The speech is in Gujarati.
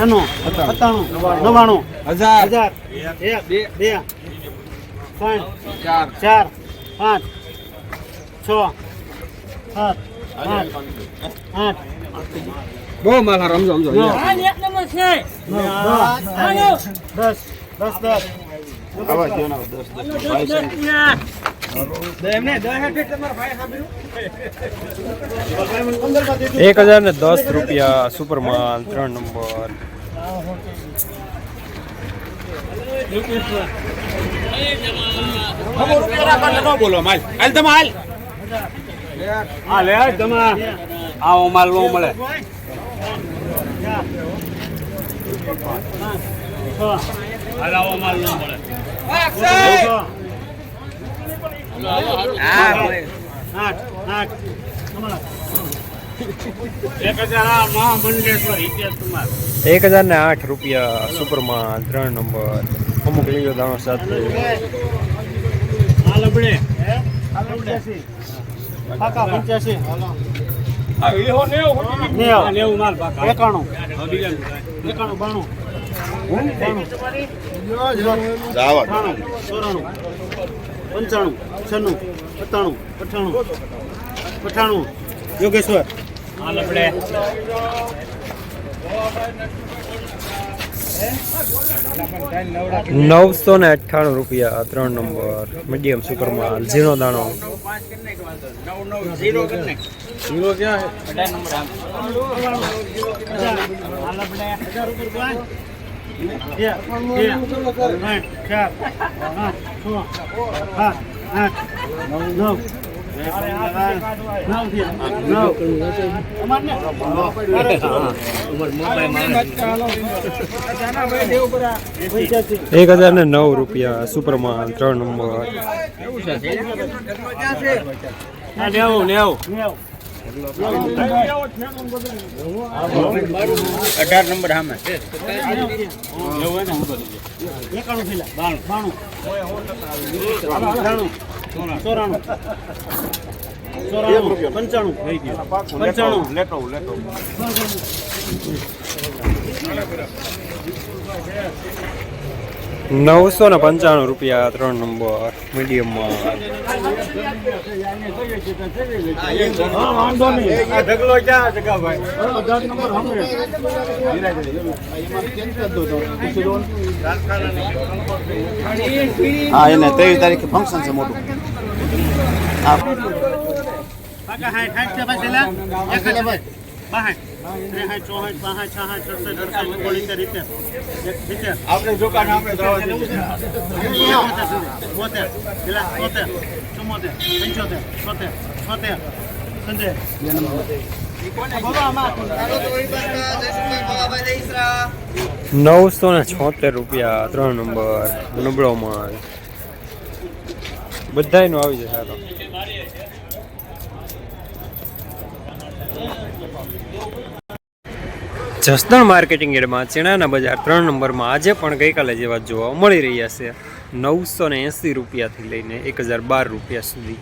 છન્નું સત્તાણું નવ્વાણું હજાર. હજાર એક બે બે ત્રણ ચાર. ચાર પાંચ છ સાત આઠ આઠ. બહુ માલ રમજો નવ. એક નંબર છે. દસ દસ દસ દસ દસ. રૂપિયા. એક હજાર ને દસ રૂપિયા સુપરમાન ત્રણ નંબર. બોલો માલ હાલ તમે હાલ હા લે તમે આવો માલ નો મળે. હાલ આવો માલ નો મળે આઠ આઠ એક હજાર ને આઠ રૂપિયા સુપરમાન ત્રણ નંબર. અમુક લીલો દાણો સાથે. એકાણું પંચાણું છન્નું સત્તાણું અઠ્ઠાણું અઠ્ઠાણું. યોગેશ્વર. નવસો ને અઠ્ઠાણું રૂપિયા ત્રણ નંબર મીડિયમ સુપરમાન ઝીણો દાણો. ક્યાં બે બે ત્રણ ચાર પાંચ છ સાત આઠ નવ નવ એક હજાર ને નવ રૂપિયા સુપરમાન ત્રણ નંબર. નેવું નેવું. અઢાર નંબર સામે. ચોરાણું પંચાણું પંચાણું લેટો લેતો નવસો ને પંચાણું રૂપિયા ત્રણ નંબર મીડિયમમાં. વાંધો નહીં. આ ઢગલો ક્યાં જગાભાઈ અઢાર નંબર સાંભળે હા એને ત્રેવીસ તારીખે ફંક્શન છે મોટું. હા. આપણે દુકાન આપણે બોતેર ચુમ્મોતેર પંચોતેર સંજય નવસો ને છોતેર રૂપિયા ત્રણ નંબર નબળો માલ. બધાયનો આવી જશે આ જસદણ માર્કેટિંગ એડમાં ચીણાના બજાર ત્રણ નંબરમાં આજે પણ ગઈકાલે જેવા જોવા મળી રહ્યા છે. નવસો ને એંસી રૂપિયાથી લઈને એક હજાર બાર રૂપિયા સુધી.